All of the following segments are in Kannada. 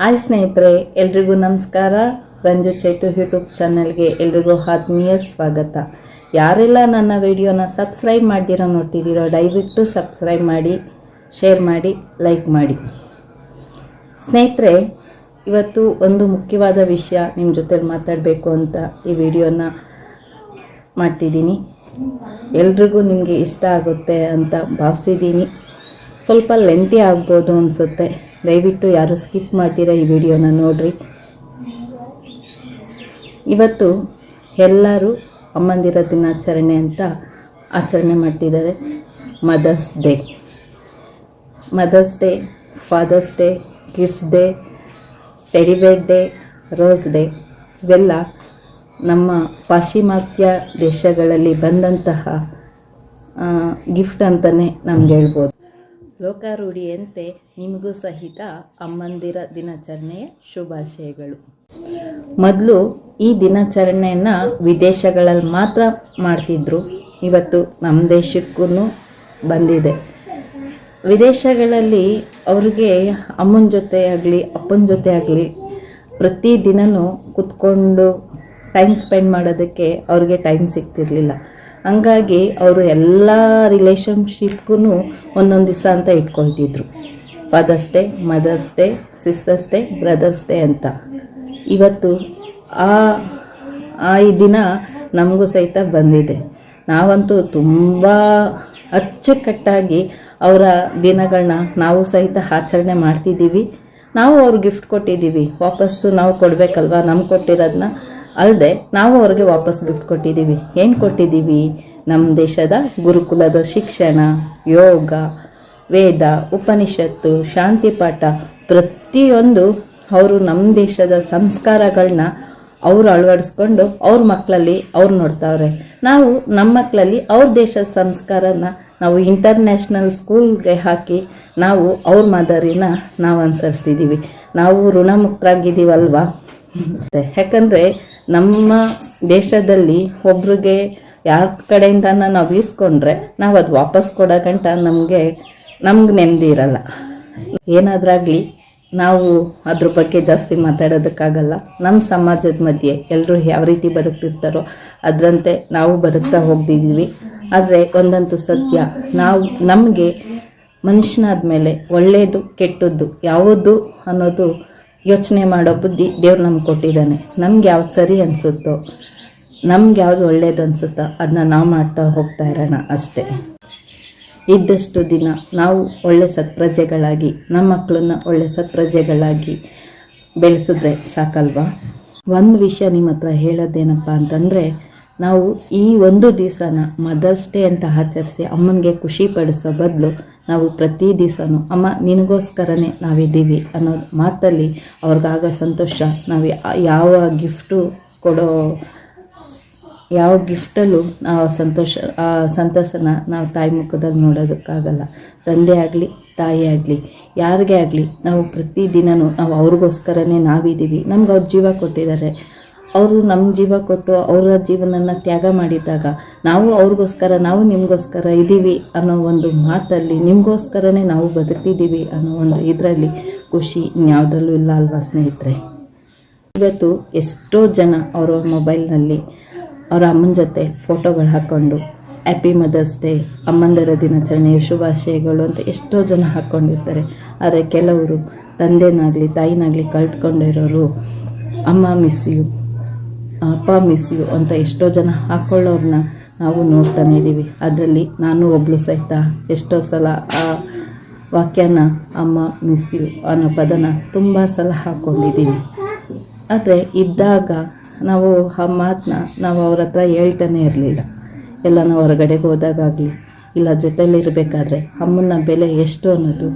ಹಾಯ್ ಸ್ನೇಹಿತರೆ, ಎಲ್ರಿಗೂ ನಮಸ್ಕಾರ. ರಂಜು ಚೈತು ಯೂಟ್ಯೂಬ್ ಚಾನಲ್ಗೆ ಎಲ್ರಿಗೂ ಆತ್ಮೀಯ ಸ್ವಾಗತ. ಯಾರೆಲ್ಲ ನನ್ನ ವಿಡಿಯೋನ ಸಬ್ಸ್ಕ್ರೈಬ್ ಮಾಡ್ದಿರೋ ನೋಡ್ತಿದ್ದೀರೋ, ದಯವಿಟ್ಟು ಸಬ್ಸ್ಕ್ರೈಬ್ ಮಾಡಿ ಶೇರ್ ಮಾಡಿ ಲೈಕ್ ಮಾಡಿ. ಸ್ನೇಹಿತರೆ, ಇವತ್ತು ಒಂದು ಮುಖ್ಯವಾದ ವಿಷಯ ನಿಮ್ಮ ಜೊತೆ ಮಾತಾಡಬೇಕು ಅಂತ ಈ ವಿಡಿಯೋನ ಮಾಡ್ತಿದ್ದೀನಿ. ಎಲ್ರಿಗೂ ನಿಮಗೆ ಇಷ್ಟ ಆಗುತ್ತೆ ಅಂತ ಭಾವಿಸಿದ್ದೀನಿ. ಸ್ವಲ್ಪ ಲೆಂತಿ ಆಗ್ಬೋದು ಅನಿಸುತ್ತೆ. ದಯವಿಟ್ಟು ಯಾರು ಸ್ಕಿಪ್ ಮಾಡ್ತೀರಾ ಈ ವಿಡಿಯೋನ ನೋಡ್ರಿ. ಇವತ್ತು ಎಲ್ಲರೂ ಅಮ್ಮಂದಿರ ದಿನಾಚರಣೆ ಅಂತ ಆಚರಣೆ ಮಾಡ್ತಿದ್ದಾರೆ. Mother's day mother's day father's day kids day ಟೆರಿಬೇಡ್ day rose day ಇವೆಲ್ಲ ನಮ್ಮ ಪಾಶ್ಚಿಮಾತ್ಯ ದೇಶಗಳಲ್ಲಿ ಬಂದಂತಹ ಗಿಫ್ಟ್ ಅಂತಲೇ ನಮ್ಗೆ ಹೇಳ್ಬೋದು. ಲೋಕಾರೂಢಿಯಂತೆ ನಿಮಗೂ ಸಹಿತ ಅಮ್ಮಂದಿರ ದಿನಾಚರಣೆಯ ಶುಭಾಶಯಗಳು. ಮೊದಲು ಈ ದಿನಾಚರಣೆಯನ್ನು ವಿದೇಶಗಳಲ್ಲಿ ಮಾತ್ರ ಮಾಡ್ತಿದ್ರು. ಇವತ್ತು ನಮ್ಮ ದೇಶಕ್ಕೂ ಬಂದಿದೆ. ವಿದೇಶಗಳಲ್ಲಿ ಅವ್ರಿಗೆ ಅಮ್ಮನ ಜೊತೆ ಆಗಲಿ, ಅಪ್ಪನ ಜೊತೆ ಆಗಲಿ ಪ್ರತಿದಿನವೂ ಕುತ್ಕೊಂಡು ಟೈಮ್ ಸ್ಪೆಂಡ್ ಮಾಡೋದಕ್ಕೆ ಅವ್ರಿಗೆ ಟೈಮ್ ಸಿಗ್ತಿರ್ಲಿಲ್ಲ. ಹಂಗಾಗಿ ಅವರು ಎಲ್ಲ ರಿಲೇಷನ್ಶಿಪ್ಗೂ ಒಂದೊಂದು ದಿವಸ ಅಂತ ಇಟ್ಕೊಳ್ತಿದ್ರು. Father's day mother's day sister's day brother's day ಅಂತ. ಇವತ್ತು ಆ ಆ ಈ ದಿನ ನಮಗೂ ಸಹಿತ ಬಂದಿದೆ. ನಾವಂತೂ ತುಂಬ ಅಚ್ಚುಕಟ್ಟಾಗಿ ಅವರ ದಿನಗಳನ್ನ ನಾವು ಸಹಿತ ಆಚರಣೆ ಮಾಡ್ತಿದ್ದೀವಿ. ನಾವು ಅವ್ರಿಗೆ ಗಿಫ್ಟ್ ಕೊಟ್ಟಿದ್ದೀವಿ. ವಾಪಸ್ಸು ನಾವು ಕೊಡಬೇಕಲ್ವಾ? ನಮ್ಗೆ ಕೊಟ್ಟಿರೋದನ್ನ ಅಲ್ಲದೆ ನಾವು ಅವ್ರಿಗೆ ವಾಪಸ್ ಗಿಫ್ಟ್ ಕೊಟ್ಟಿದ್ದೀವಿ. ಏನು ಕೊಟ್ಟಿದ್ದೀವಿ? ನಮ್ಮ ದೇಶದ ಗುರುಕುಲದ ಶಿಕ್ಷಣ, ಯೋಗ, ವೇದ, ಉಪನಿಷತ್ತು, ಶಾಂತಿ ಪಾಠ ಪ್ರತಿಯೊಂದು ಅವರು ನಮ್ಮ ದೇಶದ ಸಂಸ್ಕಾರಗಳನ್ನ ಅವರು ಅಳವಡಿಸ್ಕೊಂಡು ಅವ್ರ ಮಕ್ಕಳಲ್ಲಿ ಅವ್ರು ನೋಡ್ತಾವ್ರೆ. ನಾವು ನಮ್ಮ ಮಕ್ಕಳಲ್ಲಿ ಅವ್ರ ದೇಶದ ಸಂಸ್ಕಾರನ ನಾವು ಇಂಟರ್ನ್ಯಾಷನಲ್ ಸ್ಕೂಲ್ಗೆ ಹಾಕಿ ನಾವು ಅವ್ರ ಮಾದರಿನ ನಾವು ಅನುಸರಿಸಿದ್ದೀವಿ ನಾವು ಋಣಮುಕ್ತರಾಗಿದ್ದೀವಲ್ವಾ? ಯಾಕಂದರೆ ನಮ್ಮ ದೇಶದಲ್ಲಿ ಒಬ್ರಿಗೆ ಯಾರ ಕಡೆಯಿಂದ ನಾವು ಈಸ್ಕೊಂಡ್ರೆ ನಾವು ಅದು ವಾಪಸ್ ಕೊಡೋ ಗಂಟ ನಮಗೆ, ನಮ್ಗೆ ನೆಮ್ಮದಿ ಇರಲ್ಲ. ಏನಾದ್ರಾಗಲಿ ನಾವು ಅದ್ರ ಬಗ್ಗೆ ಜಾಸ್ತಿ ಮಾತಾಡೋದಕ್ಕಾಗಲ್ಲ. ನಮ್ಮ ಸಮಾಜದ ಮಧ್ಯೆ ಎಲ್ಲರೂ ಯಾವ ರೀತಿ ಬದುಕ್ತಿರ್ತಾರೋ ಅದರಂತೆ ನಾವು ಬದುಕ್ತಾ ಹೋಗ್ತಿದ್ದೀವಿ ಆದರೆ ಒಂದಂತೂ ಸತ್ಯ, ನಾವು, ನಮಗೆ ಮನುಷ್ಯನಾದ ಮೇಲೆ ಒಳ್ಳೆಯದು ಕೆಟ್ಟದ್ದು ಯಾವುದು ಅನ್ನೋದು ಯೋಚನೆ ಮಾಡೋ ಬುದ್ಧಿ ದೇವ್ರು ನಮ್ಗೆ ಕೊಟ್ಟಿದ್ದಾನೆ. ನಮ್ಗೆ ಯಾವ್ದು ಸರಿ ಅನಿಸುತ್ತೋ, ನಮ್ಗೆ ಯಾವ್ದು ಒಳ್ಳೇದು ಅನಿಸುತ್ತೋ ಅದನ್ನ ನಾವು ಮಾಡ್ತಾ ಹೋಗ್ತಾ ಇರೋಣ ಅಷ್ಟೇ. ಇದ್ದಷ್ಟು ದಿನ ನಾವು ಒಳ್ಳೆ ಸತ್ಪ್ರಜೆಗಳಾಗಿ ನಮ್ಮ ಮಕ್ಕಳನ್ನ ಒಳ್ಳೆ ಸತ್ಪ್ರಜೆಗಳಾಗಿ ಬೆಳೆಸಿದ್ರೆ ಸಾಕಲ್ವಾ? ಒಂದು ವಿಷಯ ನಿಮ್ಮ ಹತ್ರ ಹೇಳೋದೇನಪ್ಪ ಅಂತಂದರೆ, ನಾವು ಈ ಒಂದು ದಿವಸನ ಮದರ್ಸ್ ಡೇ ಅಂತ ಆಚರಿಸಿ ಅಮ್ಮನಿಗೆ ಖುಷಿ ಪಡಿಸೋ ಬದಲು ನಾವು ಪ್ರತಿ ದಿವಸನೂ, ಅಮ್ಮ, ನಿನಗೋಸ್ಕರನೇ ನಾವಿದ್ದೀವಿ ಅನ್ನೋ ಮಾತಲ್ಲಿ ಅವ್ರಿಗಾಗೋ ಸಂತೋಷ. ನಾವು ಯಾವ ಗಿಫ್ಟು ಕೊಡೋ, ಯಾವ ಗಿಫ್ಟಲ್ಲೂ ನಾವು ಸಂತೋಷ, ಆ ಸಂತಸನ ನಾವು ತಾಯಿ ಮುಖದಲ್ಲಿ ನೋಡೋದಕ್ಕಾಗಲ್ಲ. ತಂದೆ ಆಗಲಿ, ತಾಯಿ ಆಗಲಿ, ಯಾರಿಗೇ ಆಗಲಿ, ನಾವು ಪ್ರತಿದಿನವೂ ನಾವು ಅವ್ರಿಗೋಸ್ಕರನೇ ನಾವಿದ್ದೀವಿ. ನಮ್ಗೆ ಅವ್ರ ಜೀವ ಕೊಟ್ಟಿದ್ದಾರೆ. ಅವರು ನಮ್ಮ ಜೀವ ಕೊಟ್ಟು ಅವರ ಜೀವನನ ತ್ಯಾಗ ಮಾಡಿದಾಗ ನಾವು ಅವ್ರಿಗೋಸ್ಕರ, ನಾವು ನಿಮಗೋಸ್ಕರ ಇದ್ದೀವಿ ಅನ್ನೋ ಒಂದು ಮಾತಲ್ಲಿ ನಿಮಗೋಸ್ಕರನೇ ನಾವು ಬದುಕ್ತಿದ್ದೀವಿ ಅನ್ನೋ ಒಂದು ಇದರಲ್ಲಿ ಖುಷಿ ಇನ್ಯಾವುದರಲ್ಲೂ ಇಲ್ಲ ಅಲ್ವಾ ಸ್ನೇಹಿತರೆ? ಇವತ್ತು ಎಷ್ಟೋ ಜನ ಅವರ ಮೊಬೈಲ್ನಲ್ಲಿ ಅವರ ಅಮ್ಮನ ಜೊತೆ ಫೋಟೋಗಳು ಹಾಕ್ಕೊಂಡು ಹ್ಯಾಪಿ ಮದರ್ಸ್ ಡೇ ಅಮ್ಮಂದರ ದಿನಾಚರಣೆ, ಶುಭಾಶಯಗಳು ಅಂತ ಎಷ್ಟೋ ಜನ ಹಾಕ್ಕೊಂಡಿರ್ತಾರೆ ಆದರೆ ಕೆಲವರು ತಂದೆನಾಗಲಿ, ತಾಯಿನಾಗಲಿ ಕಳ್ತ್ಕೊಂಡಿರೋರು ಅಮ್ಮ ಮಿಸ್ ಯು ಅಪ್ಪ ಮಿಸ್ ಯು ಅಂತ ಎಷ್ಟೋ ಜನ ಹಾಕ್ಕೊಳ್ಳೋರನ್ನ ನಾವು ನೋಡ್ತಾನೆ ಇದ್ದೀವಿ ಅದರಲ್ಲಿ ನಾನು ಒಬ್ಳು ಸಹಿತ ಎಷ್ಟೋ ಸಲ ಆ ವಾಕ್ಯನ ಅಮ್ಮ ಮಿಸ್ ಯು ಅನ್ನೋ ಪದನ ತುಂಬ ಸಲ ಹಾಕ್ಕೊಂಡಿದ್ದೀವಿ ಆದರೆ ಇದ್ದಾಗ ನಾವು ಆ ಮಾತನ್ನ ನಾವು ಅವ್ರ ಹತ್ರ ಹೇಳ್ತಾನೆ ಇರಲಿಲ್ಲ. ಎಲ್ಲ ನಾವು ಹೊರಗಡೆಗೆ ಹೋದಾಗಲಿ ಇಲ್ಲ ಜೊತೆಲಿರಬೇಕಾದ್ರೆ ಅಮ್ಮನ ಬೆಲೆ ಎಷ್ಟು ಅನ್ನೋದು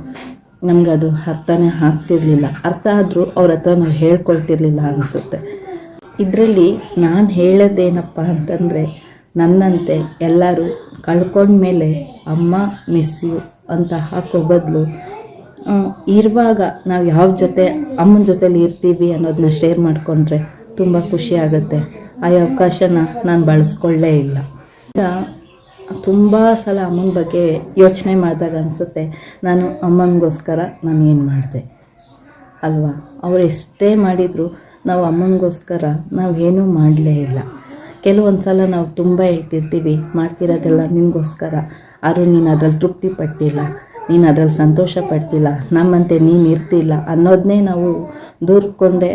ನಮಗದು ಅರ್ಥನೇ ಆಗ್ತಿರ್ಲಿಲ್ಲ. ಅರ್ಥ ಆದರೂ ಅವ್ರ ಹತ್ರ ನಾವು ಹೇಳ್ಕೊಳ್ತಿರ್ಲಿಲ್ಲ ಅನಿಸುತ್ತೆ. ಇದರಲ್ಲಿ ನಾನು ಹೇಳೋದೇನಪ್ಪ ಅಂತಂದರೆ ನನ್ನಂತೆ ಎಲ್ಲರೂ ಕಳ್ಕೊಂಡ್ಮೇಲೆ ಅಮ್ಮ ಮಿಸ್ ಯು ಅಂತ ಹಾಕೋ ಬದಲು ಇರುವಾಗ ನಾವು ಯಾವ ಜೊತೆ ಅಮ್ಮನ ಜೊತೇಲಿ ಇರ್ತೀವಿ ಅನ್ನೋದನ್ನ ಶೇರ್ ಮಾಡಿಕೊಂಡ್ರೆ ತುಂಬ ಖುಷಿ ಆಗುತ್ತೆ. ಆ ಅವಕಾಶನ ನಾನು ಬಳಸ್ಕೊಳ್ಳೇ ಇಲ್ಲ. ಈಗ ತುಂಬ ಸಲ ಅಮ್ಮನ ಬಗ್ಗೆ ಯೋಚನೆ ಮಾಡಿದಾಗ ಅನಿಸುತ್ತೆ, ನಾನು ಅಮ್ಮನಿಗೋಸ್ಕರ ನಾನು ಏನು ಮಾಡಿದೆ? ಅಲ್ವಾ? ಅವ್ರು ಎಷ್ಟೇ ಮಾಡಿದರೂ ನಾವು ಅಮ್ಮನಿಗೋಸ್ಕರ ನಾವೇನೂ ಮಾಡಲೇ ಇಲ್ಲ. ಕೆಲವೊಂದು ಸಲ ನಾವು ತುಂಬ ಹೇಳ್ತಿರ್ತೀವಿ, ಮಾಡ್ತಿರೋದೆಲ್ಲ ನಿನಗೋಸ್ಕರ. ಆದರೂ ನೀನು ಅದ್ರಲ್ಲಿ ತೃಪ್ತಿ ಪಟ್ಟಿಲ್ಲ ನೀನು ಅದ್ರಲ್ಲಿ ಸಂತೋಷ ಪಡ್ತಿಲ್ಲ, ನಮ್ಮಂತೆ ನೀನು ಇರ್ತಿಲ್ಲ ಅನ್ನೋದನ್ನೇ ನಾವು ದೂರ್ಕೊಂಡೇ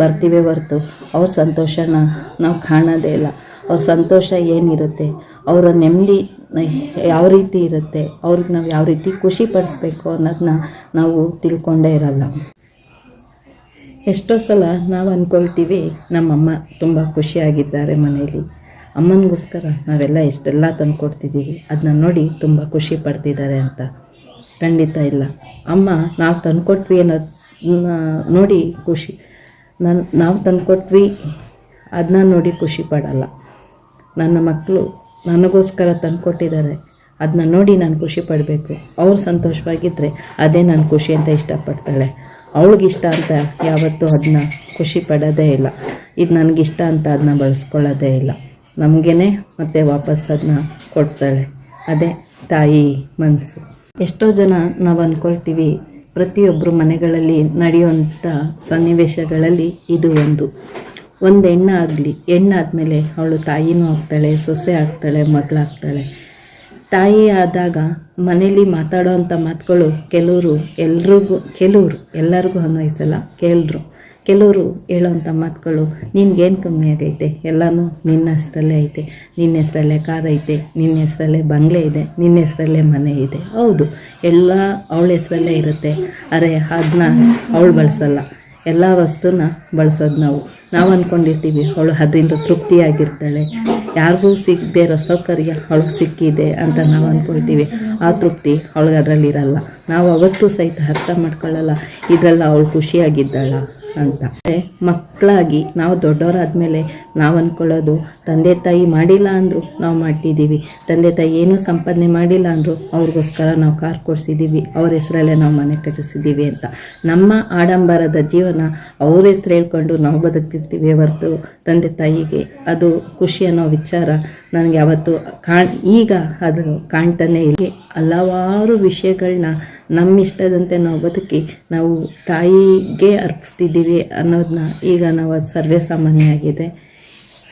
ಬರ್ತೀವಿ ಹೊರತು. ಅವ್ರ ಸಂತೋಷನ ನಾವು ಕಾಣೋದೇ ಇಲ್ಲ. ಅವ್ರ ಸಂತೋಷ ಏನಿರುತ್ತೆ, ಅವರ ನೆಮ್ಮದಿ ಯಾವ ರೀತಿ ಇರುತ್ತೆ, ಅವ್ರಿಗೆ ನಾವು ಯಾವ ರೀತಿ ಖುಷಿ ಪಡಿಸ್ಬೇಕು ಅನ್ನೋದನ್ನ ನಾವು ತಿಳ್ಕೊಂಡೇ ಇರಲ್ಲ. ಎಷ್ಟೋ ಸಲ ನಾವು ಅಂದ್ಕೊಳ್ತೀವಿ ನಮ್ಮಮ್ಮ ತುಂಬ ಖುಷಿಯಾಗಿದ್ದಾರೆ ಮನೆಯಲ್ಲಿ ಅಮ್ಮನಿಗೋಸ್ಕರ ನಾವೆಲ್ಲ ಎಷ್ಟೆಲ್ಲ ತಂದ್ಕೊಡ್ತಿದ್ದೀವಿ ಅದನ್ನ ನೋಡಿ ತುಂಬ ಖುಷಿ ಪಡ್ತಿದ್ದಾರೆ ಅಂತ. ಖಂಡಿತ ಇಲ್ಲ. ಅಮ್ಮ, ನಾವು ತಂದ್ಕೊಟ್ವಿ ಅನ್ನೋದನ್ನ ನೋಡಿ ಖುಷಿ ನನ್ನ ನಾವು ತಂದ್ಕೊಟ್ವಿ ಅದನ್ನ ನೋಡಿ ಖುಷಿ ಪಡಲ್ಲ. ನನ್ನ ಮಕ್ಕಳು ನನಗೋಸ್ಕರ ತಂದುಕೊಟ್ಟಿದ್ದಾರೆ ಅದನ್ನ ನೋಡಿ ನಾನು ಖುಷಿ ಪಡಬೇಕು. ಅವ್ರು ಸಂತೋಷವಾಗಿದ್ದರೆ ಅದೇ ನಾನು ಖುಷಿ ಅಂತ ಇಷ್ಟಪಡ್ತಾಳೆ. ಅವಳಿಗಿಷ್ಟ ಅಂತ ಯಾವತ್ತೂ ಅದನ್ನ ಖುಷಿ ಪಡೋದೇ ಇಲ್ಲ. ಇದು ನನಗಿಷ್ಟ ಅಂತ ಅದನ್ನ ಬಳಸ್ಕೊಳ್ಳೋದೇ ಇಲ್ಲ. ನಮಗೇ ಮತ್ತೆ ವಾಪಸ್ ಅದನ್ನ ಕೊಡ್ತಾಳೆ. ಅದೇ ತಾಯಿ ಮನಸ್ಸು ಎಷ್ಟೋ ಜನ ನಾವು ಅಂದ್ಕೊಳ್ತೀವಿ ಪ್ರತಿಯೊಬ್ಬರು ಮನೆಗಳಲ್ಲಿ ನಡೆಯುವಂಥ ಸನ್ನಿವೇಶಗಳಲ್ಲಿ ಇದು ಒಂದು. ಒಂದು ಹೆಣ್ಣಾಗಲಿ, ಹೆಣ್ಣಾದಮೇಲೆ ಅವಳು ತಾಯಿನೂ ಆಗ್ತಾಳೆ, ಸೊಸೆ ಆಗ್ತಾಳೆ, ಮಗಳಾಗ್ತಾಳೆ. ತಾಯಿ ಆದಾಗ ಮನೇಲಿ ಮಾತಾಡೋವಂಥ ಮಾತುಗಳು ಕೆಲವರು ಎಲ್ರಿಗೂ, ಕೆಲವರು ಎಲ್ಲರಿಗೂ ಅನ್ವಯಿಸಲ್ಲ ಕೆಲರು ಕೆಲವರು ಹೇಳೋವಂಥ ಮಾತುಗಳು, ನಿನಗೇನು ಕಮ್ಮಿ ಆಗೈತೆ? ಎಲ್ಲನೂ ನಿನ್ನ ಹೆಸರಲ್ಲೇ ಐತೆ, ನಿನ್ನ ಹೆಸರಲ್ಲೇ ಕಾರೈತೆ ನಿನ್ನ ಹೆಸರಲ್ಲೇ ಬಂಗ್ಲೆ ಇದೆ, ನಿನ್ನ ಹೆಸರಲ್ಲೇ ಮನೆ ಇದೆ. ಹೌದು, ಎಲ್ಲ ಅವಳ ಹೆಸರಲ್ಲೇ ಇರುತ್ತೆ. ಅರೆ ಅದನ್ನ ಅವಳು ಬಳಸಲ್ಲ. ಎಲ್ಲ ವಸ್ತುನ ಬಳಸೋದು ನಾವು. ನಾವು ಅಂದ್ಕೊಂಡಿರ್ತೀವಿ ಅವಳು ಅದರಿಂದ ತೃಪ್ತಿಯಾಗಿರ್ತಾಳೆ. ಯಾರಿಗೂ ಸಿಗದೆ ಇರೋ ಸೌಕರ್ಯ ಅವಳಿಗೆ ಸಿಕ್ಕಿದೆ ಅಂತ ನಾವು ಅಂದ್ಕೊಳ್ತೀವಿ. ಆ ತೃಪ್ತಿ ಅವಳಿಗೆ ಅದರಲ್ಲಿ ಇರಲ್ಲ. ನಾವು ಅವತ್ತು ಸಹಿತ ಅರ್ಥ ಮಾಡ್ಕೊಳ್ಳಲ್ಲ, ಇದರಲ್ಲ ಅವಳು ಖುಷಿಯಾಗಿದ್ದಾಳ ಅಂತ. ಮಕ್ಕಳಾಗಿ ನಾವು ದೊಡ್ಡವರಾದ್ಮೇಲೆ ನಾವು ಅಂದ್ಕೊಳ್ಳೋದು ತಂದೆ ತಾಯಿ ಮಾಡಿಲ್ಲ ಅಂದರು ನಾವು ಮಾಡ್ತಿದ್ದೀವಿ ತಂದೆ ತಾಯಿ ಏನೂ ಸಂಪಾದನೆ ಮಾಡಿಲ್ಲ ಅಂದರು ಅವ್ರಿಗೋಸ್ಕರ ನಾವು ಕಾರ್ ಕೊಡಿಸಿದ್ದೀವಿ ಅವ್ರ ಹೆಸರಲ್ಲೇ ನಾವು ಮನೆ ಕಟ್ಟಿಸಿದ್ದೀವಿ ಅಂತ. ನಮ್ಮ ಆಡಂಬರದ ಜೀವನ ಅವ್ರ ಹೆಸರು ಹೇಳ್ಕೊಂಡು ನಾವು ಬದುಕ್ತಿರ್ತೀವಿ ಹೊರತು ತಂದೆ ತಾಯಿಗೆ. ಅದು ಖುಷಿ ಅನ್ನೋ ವಿಚಾರ ನನಗೆ ಅವತ್ತು ಕಾಣ್, ಈಗ ಅದು ಕಾಣ್ತಾನೆ ಇಲ್ಲಿ. ಹಲವಾರು ವಿಷಯಗಳನ್ನ ನಮ್ಮ ಇಷ್ಟದಂತೆ ನಾವು ಬದುಕಿ ನಾವು ತಾಯಿಗೆ ಅರ್ಪಿಸ್ತಿದ್ದೀವಿ ಅನ್ನೋದನ್ನ ಈಗ ನಾವು ಅದು ಸರ್ವೇ ಸಾಮಾನ್ಯ ಆಗಿದೆ.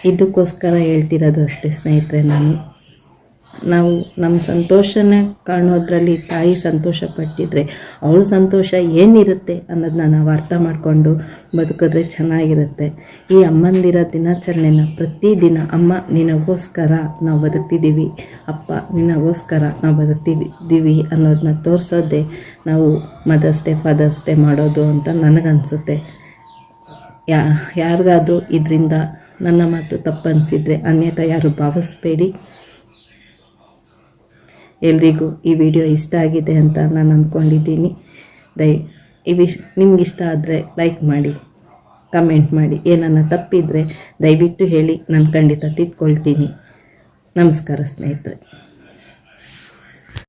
ಇದಕ್ಕೋಸ್ಕರ ಹೇಳ್ತಿರೋದು ಅಷ್ಟೇ ಸ್ನೇಹಿತರೆ ನಾನು. ನಾವು ನಮ್ಮ ಸಂತೋಷನ ಕಾಣೋದ್ರಲ್ಲಿ ತಾಯಿ ಸಂತೋಷ ಪಟ್ಟಿದ್ರೆ ಅವಳು ಸಂತೋಷ ಏನಿರುತ್ತೆ ಅನ್ನೋದನ್ನ ನಾವು ಅರ್ಥ ಮಾಡಿಕೊಂಡು ಬದುಕಿದ್ರೆ ಚೆನ್ನಾಗಿರುತ್ತೆ. ಈ ಅಮ್ಮಂದಿರ ದಿನಾಚರಣೆನ ಪ್ರತಿದಿನ ಅಮ್ಮ ನಿನಗೋಸ್ಕರ ನಾವು ಬದುಕ್ತಿದ್ದೀವಿ, ಅಪ್ಪ ನಿನಗೋಸ್ಕರ ನಾವು ಬದುಕ್ತಿದ್ದೀವಿ ಅನ್ನೋದನ್ನ ತೋರಿಸೋದೇ ನಾವು ಮದರ್ಸ್ ಡೇ ಫಾದರ್ಸ್ ಡೇ ಮಾಡೋದು ಅಂತ ನನಗನ್ಸುತ್ತೆ. ಯಾ, ಯಾರಿಗಾದ್ರೂ ಇದರಿಂದ ನನ್ನ ಮಾತು ತಪ್ಪನಿಸಿದರೆ ಅನ್ಯತಾ ಯಾರು ಭಾವಿಸ್ಬೇಡಿ. ಎಲ್ರಿಗೂ ಈ ವಿಡಿಯೋ ಇಷ್ಟ ಆಗಿದೆ ಅಂತ ನಾನು ಅಂದ್ಕೊಂಡಿದ್ದೀನಿ. ದಯ ವಿಷ್, ನಿಮ್ಗೆ ಇಷ್ಟ ಆದರೆ ಲೈಕ್ ಮಾಡಿ, ಕಮೆಂಟ್ ಮಾಡಿ. ಏನನ್ನ ತಪ್ಪಿದರೆ ದಯವಿಟ್ಟು ಹೇಳಿ, ನಾನು ಖಂಡಿತ ತಿದ್ಕೊಳ್ತೀನಿ. ನಮಸ್ಕಾರ ಸ್ನೇಹಿತರೆ.